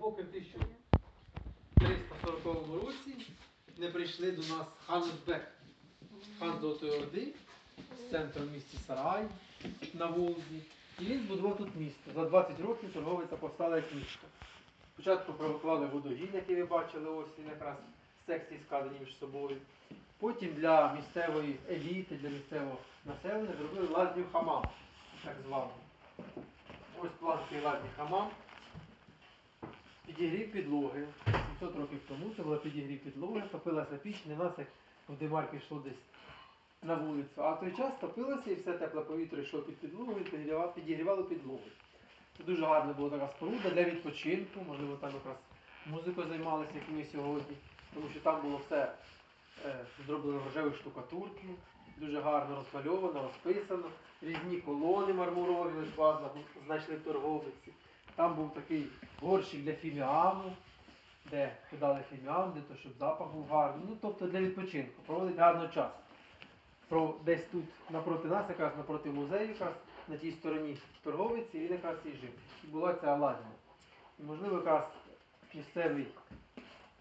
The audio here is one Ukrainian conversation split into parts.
поки в 1340 році не прийшли до нас хан хан Золотої Орди з центром в місті Сарай на Волзі. І він збудував тут місто. За 20 років торговиця постала як місто. Спочатку провоклали водогін, який ви бачили, ось він якраз секції складені між собою. Потім для місцевої еліти, для місцевого населення зробили лазню хамам, так звану. Ось план лазні хамам. Підігрів підлоги. 700 років тому це була підігрів підлоги, топилася піч, не нас як в Демарки йшло десь на вулицю. А в той час топилося і все тепле повітря йшло під підлогу і підігрівало, підлогу. Це дуже гарна була така споруда для відпочинку, можливо, там якраз музикою займалися, як ми сьогодні, тому що там було все е, зроблено рожевою штукатуркою, дуже гарно розмальовано, розписано, різні колони мармурові Литва знайшли в торговиці. Там був такий горщик для фіміаму, де подали фіміам, де то, щоб запах був гарний. Ну, тобто для відпочинку, проводить гарно час. Про, десь тут напроти нас, якраз напроти музею, якраз на тій стороні торговиці, він якраз і жив. І була ця лазня. І можливо, якраз місцевий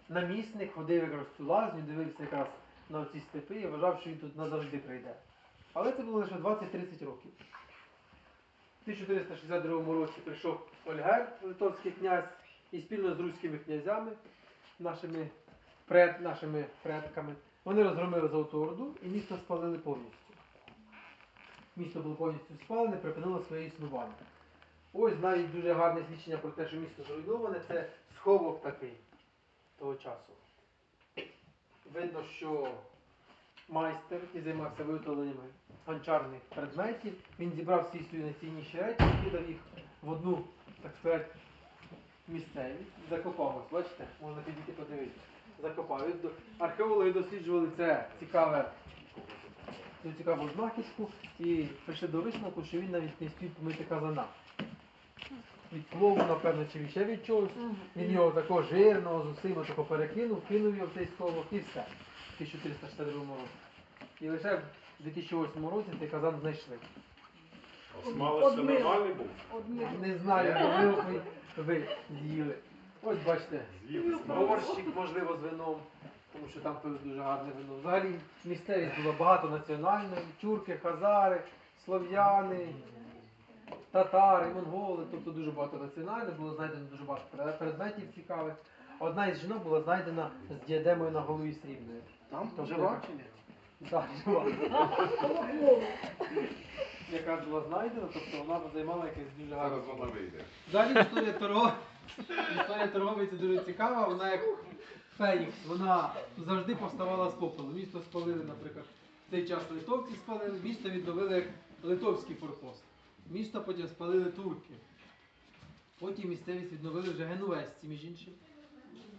намісник ходив якраз в цю лазню, дивився якраз на ці степи і вважав, що він тут назавжди прийде. Але це було лише 20-30 років. В 1462 році прийшов Ольгер, литовський князь, і спільно з руськими князями, нашими, пред, нашими предками, вони розгромили Золоту Орду і місто спалили повністю. Місто було повністю спалене, припинило своє існування. Ось навіть дуже гарне свідчення про те, що місто зруйноване, це сховок такий того часу. Видно, що майстер, який займався виготовленням гончарних предметів, він зібрав всі свої найцінніші речі, кидав їх в одну, так сказати, місцевість, Закопавсь, бачите, можна підійти подивитися. Закопав. Археологи досліджували це цікаве, цю цікаву знахідку і прийшли до висновку, що він навіть не спів помити казана. Від плову, напевно, чи ще від чогось. Він його такого жирного з усіма тако перекинув, кинув його в цей сховок і все. В 1462 році. І лише в 2008 році цей казан знайшли. Смалець Одним. нормальний був? Одним. Не знаю, можливо, ви, ви з'їли. Ось бачите, З'їв горщик, можливо, з вином, тому що там пили дуже гарне вино. Взагалі місцевість була багатонаціональною. Тюрки, хазари, слов'яни, татари, монголи, тобто дуже багатонаціонально, було знайдено дуже багато пред- предметів цікавих. Одна із жінок була знайдена з діадемою на голові срібною. Там Тобто жива чи ні? Так, жива. Якраз була знайдена, тобто вона займала якесь дуже гарне. Зараз вона вийде. Далі історія торгов... історія торговиці дуже цікава. Вона як Фенікс, вона завжди повставала з попелу. Місто спалили, наприклад, в цей час литовці спалили, місто відновили як литовський форпост. Місто потім спалили турки. Потім місцевість відновили вже генуезці, між іншим.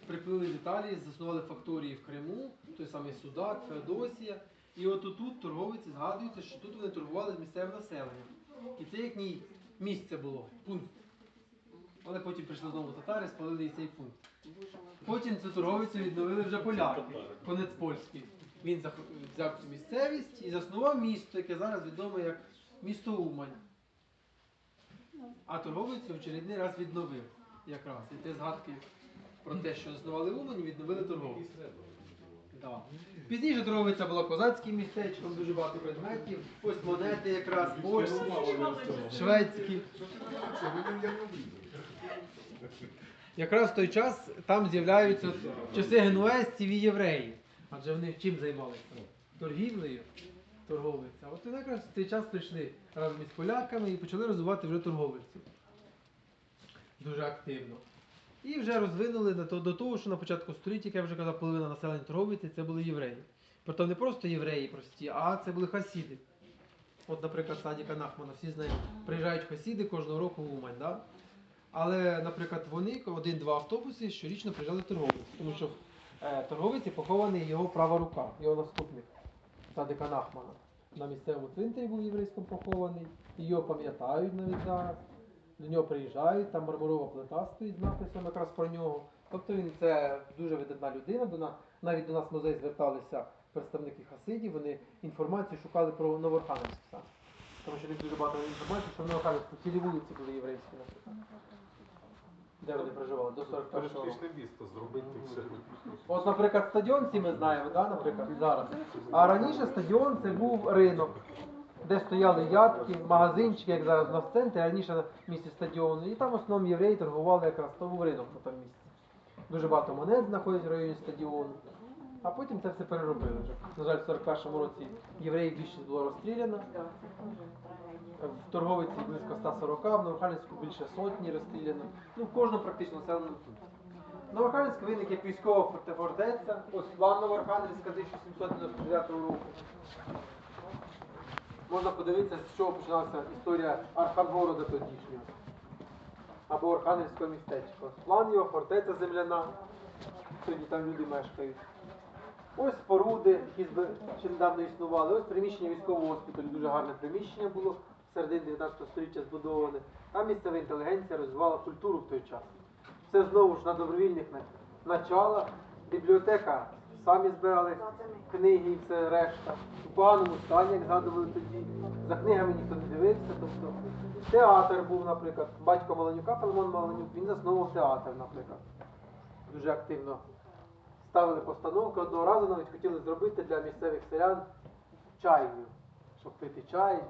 Приплили з Італії, заснували факторії в Криму, той самий Судак, Феодосія. І от тут торговиці згадуються, що тут вони торгували з місцевим населенням. І це їхнє місце було, пункт. Але потім прийшли знову татари, спалили і цей пункт. Потім цю торговицю відновили вже поляки, конець польський. Він взяв цю місцевість і заснував місто, яке зараз відоме як місто Умань. А торговицю в очередний раз відновив якраз. І те згадки про те, що заснували Умань, відновили торговицю. Да. Пізніше торговиця була козацьким містечком, дуже багато предметів. Ось монети якраз, польські, шведські. Якраз в той час там з'являються часи генуезців і євреїв. Адже вони чим займалися? Торгівлею, торговиця. От вони якраз в цей час прийшли разом із поляками і почали розвивати вже торговицю. Дуже активно. І вже розвинули до того, що на початку століття, як я вже казав, половина населення торговиці це були євреї. Проте не просто євреї прості, а це були хасіди. От, наприклад, Садіка Нахмана, всі знають, приїжджають хасіди кожного року в Умань. Да? Але, наприклад, вони один-два автобуси щорічно приїжджали в торговицю, тому що в е, торговиці похований його права рука, його наступник Садика Нахмана. На місцевому цвинтарі був єврейським похований, і його пам'ятають навіть зараз. До нього приїжджають, там мармурова плита стоїть з написом якраз про нього. Тобто він це дуже видатна людина. До нас, навіть до нас в музей зверталися представники хасидів, вони інформацію шукали про Новорханівськ саме. Тому що них дуже багато інформації, що в Новорханівську цілі вулиці були єврейські, наприклад. Де вони проживали? До 41-го року. Місто зробити все. От, наприклад, стадіон, ці ми знаємо, да, наприклад, зараз. А раніше стадіон це був ринок, де стояли ядки, магазинчики, як зараз у нас в центрі, раніше на місці стадіону. І там в основному євреї торгували якраз, то ринок на тому місці. Дуже багато монет знаходять в районі стадіону. А потім це все переробили вже. На жаль, в 41-му році євреїв більшість було розстріляно. В торговиці близько 140, в Новоханівську більше сотні розстріляно. Ну, в кожному практично населеному пункті. Новоханівськ виник як військова форте- фортеця, ось план Новоханівська 1799 року. Можна подивитися, з чого почалася історія Архангорода тодішнього. Або Архангельського містечка. План його, фортеця земляна. Сьогодні там люди мешкають. Ось споруди, які ще недавно існували. Ось приміщення військового госпіталю, дуже гарне приміщення було в середині 19 століття збудоване. Там місцева інтелігенція розвивала культуру в той час. Все знову ж на добровільних началах. Бібліотека самі збирали книги і все решта. У поганому стані, як згадували тоді. За книгами ніхто не дивився. Тобто театр був, наприклад. Батько Маланюка, Филимон Маланюк, він заснував театр, наприклад. Дуже активно ставили постановки. Одного разу навіть хотіли зробити для місцевих селян чайню, щоб пити чай,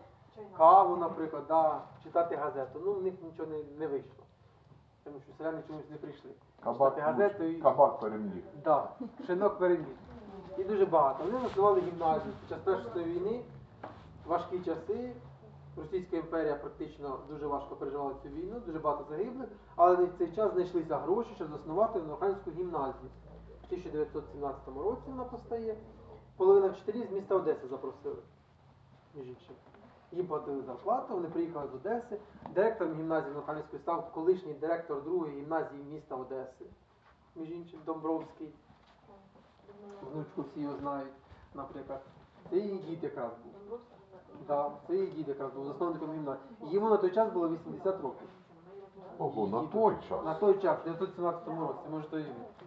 каву, наприклад, да, читати газету. Ну, в них нічого не, не вийшло. Тому що селяни чомусь не прийшли. Кабак, газету і кабак переміг. Да, шинок переміг. І дуже багато. Вони заснували гімназію. Під час Першої війни, важкі часи, Російська імперія практично дуже важко переживала цю війну, дуже багато загиблих, але в цей час знайшлися гроші, щоб заснувати Новоханську гімназію. В 1917 році вона постає. Половина вчителів з міста Одеси запросили. Між іншим. Їм платили зарплату, вони приїхали з Одеси. Директором гімназії Новоханської став колишній директор другої гімназії міста Одеси між іншим Домбровський. Внучку всі його знають, наприклад. Це її дід якраз був. Да, це її дід якраз був засновником гімназії. Йому на той час було 80 років. Ого, на той На час. той час, в 1917 році, можете уявити.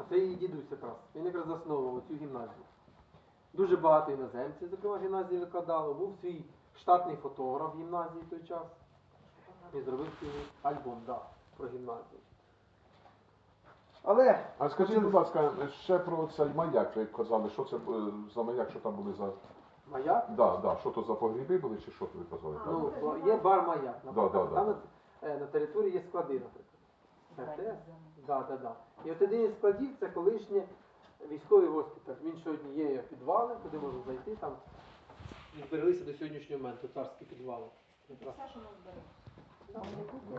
А це її дідусь якраз. Він якраз засновував цю гімназію. Дуже багато іноземців, зокрема, гімназії викладало. Був свій штатний фотограф гімназії в той час. І зробив цілий альбом, да, про гімназію. Але А скажіть, будь ласка, ще про цей маяк, ви казали, що це е, за маяк, що там були за. маяк Да, да, що то за погріби були, чи що то ви казали? там? Ну, бо є бар маяк, наприклад. Да, да, да. Там е, на території є склади, наприклад. Да, да, да. І от один із складів це колишній військовий госпіталь. Він сьогодні є підвали, куди можна зайти там. Збереглися до сьогоднішнього моменту царські підвали. Якраз.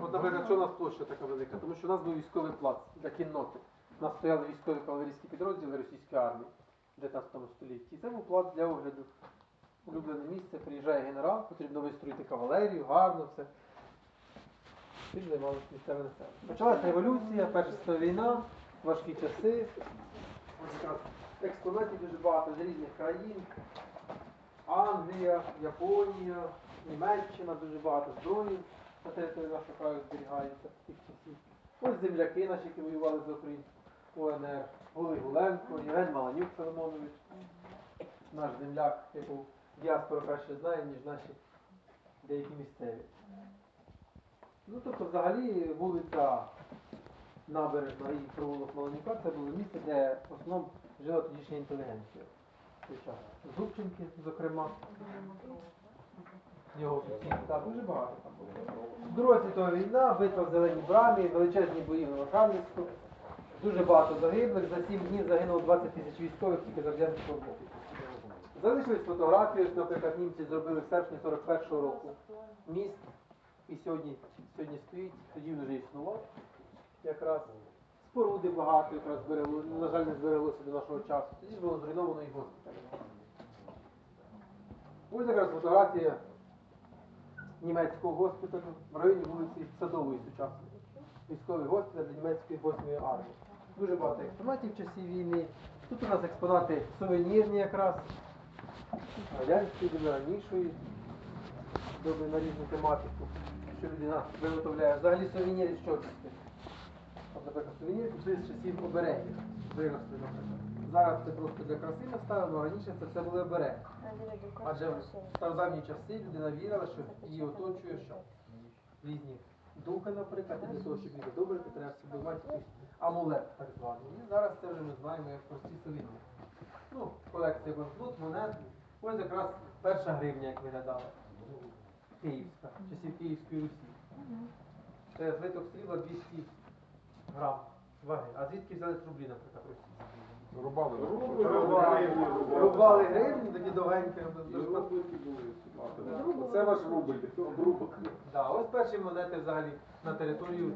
От, наприклад, що у нас площа така велика? Тому що у нас був військовий плац для кінноти. У нас стояли військові кавалерійські підрозділи російської армії в 19 столітті. І це був плац для огляду. Улюблене місце, приїжджає генерал, потрібно вистроїти кавалерію, гарно все. Цим займалося місцеве населення. Почалася революція, Перша війна, важкі часи. Експонатів дуже багато з різних країн. Англія, Японія, Німеччина, дуже багато зброї на території нашого краю зберігається тих часів. Ось земляки наші, які воювали за Україну, УНР, Гулий Гуленко, Євген Маланюк Соломонович, наш земляк, яку діаспора краще знає, ніж наші деякі місцеві. Ну, тобто, взагалі, вулиця Набережна і провулок Маланюка це було місце, де в основному жила тодішня інтелігенція. В. Зубченки, зокрема, його сусіди, так, дуже багато там було. Друга світова війна, битва в Зеленій Брамі, величезні бої в Новоханівську, дуже багато загиблих, за 7 днів загинуло 20 тисяч військових тільки з радянського. Залишились фотографії, наприклад, німці зробили в серпні 41-го року міст, і сьогодні, сьогодні стоїть, тоді вже існував якраз. Споруди багато якраз зберегло, на жаль, не збереглося до нашого часу. Тоді ж було зруйновано і госпіталь. Ось якраз фотографія німецького госпіталю в районі вулиці Садової сучасної. Військовий госпіталь для німецької 8-ї армії. Дуже багато експонатів в часі війни. Тут у нас експонати сувенірні якраз. Радянської доби, ранішої доби на різну тематику, що людина виготовляє. Взагалі сувеніри що це? Наприклад, сувеніри пішли з часів оберегів. Виросли, наприклад. Зараз це просто для краси наставлено, а раніше це все були обереги. Адже в стародавні часи людина вірила, що її оточує що? Різні духа, наприклад, і для того, щоб їх задобрити, треба з собою мати якийсь амулет так званий. І зараз це вже ми знаємо як прості солідні. Ну, колекція банкнот, монет. Ось якраз перша гривня, як виглядала. Київська, часів Київської Русі. Це злиток срібла 200 грам ваги. А звідки взяли рублі, наприклад, російські? Рубали Рубали, рубали гривні, такі довгенькі. Це ваш рубль, обрубок. Да, ось перші монети взагалі на територію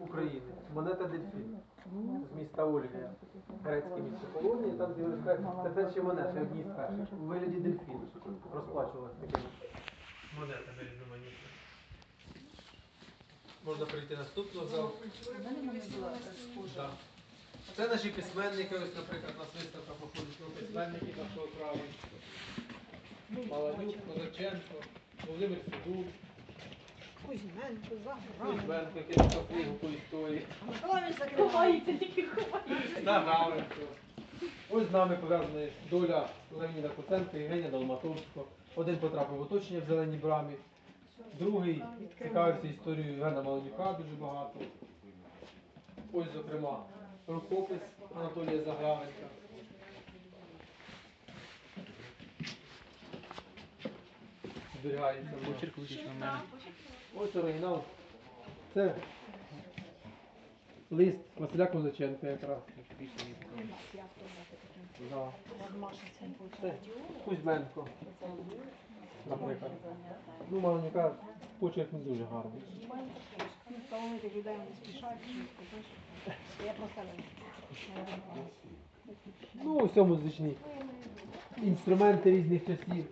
України. Монета Дельфін з міста Ольвія. Грецьке місто колонії, там ви це перші монети, одні з перших. У вигляді дельфіну розплачувалися такими монетами. Можна прийти наступного залу. Це наші письменники, ось, наприклад, у нас виставка походить на письменників нашого краю. Маланюк, Козаченко, Володимир Сидур, Кузьменко, Загран. Кузьменко, який написав книгу по історії. Миколаївич Ховається тільки ховається. Нагавенко. Ось з нами пов'язана доля Леоніда Куценка, Євгенія Долматовського. Один потрапив в оточення в зеленій брамі, другий цікавився історією Євгена Малонюка дуже багато. Ось, зокрема, рукопис Анатолія Загравенка. Зберігається. воно. Ось оригінал. Це лист Василя Козаченка якраз. Кузьменко, наприклад. Ну, Маланюка почерк не дуже гарний. Талановитих людей вони спішають. Я просто не Ну, у всьому музичні інструменти різних часів.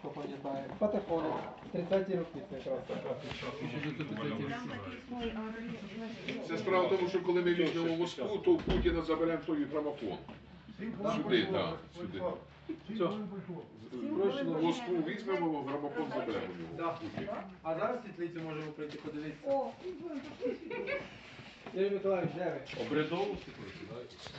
Хто пам'ятає. Патефони. 30-ті роки це якраз. Це справа в тому, що коли ми візьмемо Москву, то у Путіна заберемо той грамофон. Сюди, так, сюди. Москву візьмемо, грамофон заберемо Да. А зараз світлицю можемо прийти подивитися. Юрій Миколаївич, де ви? Обрядову світлицю, так?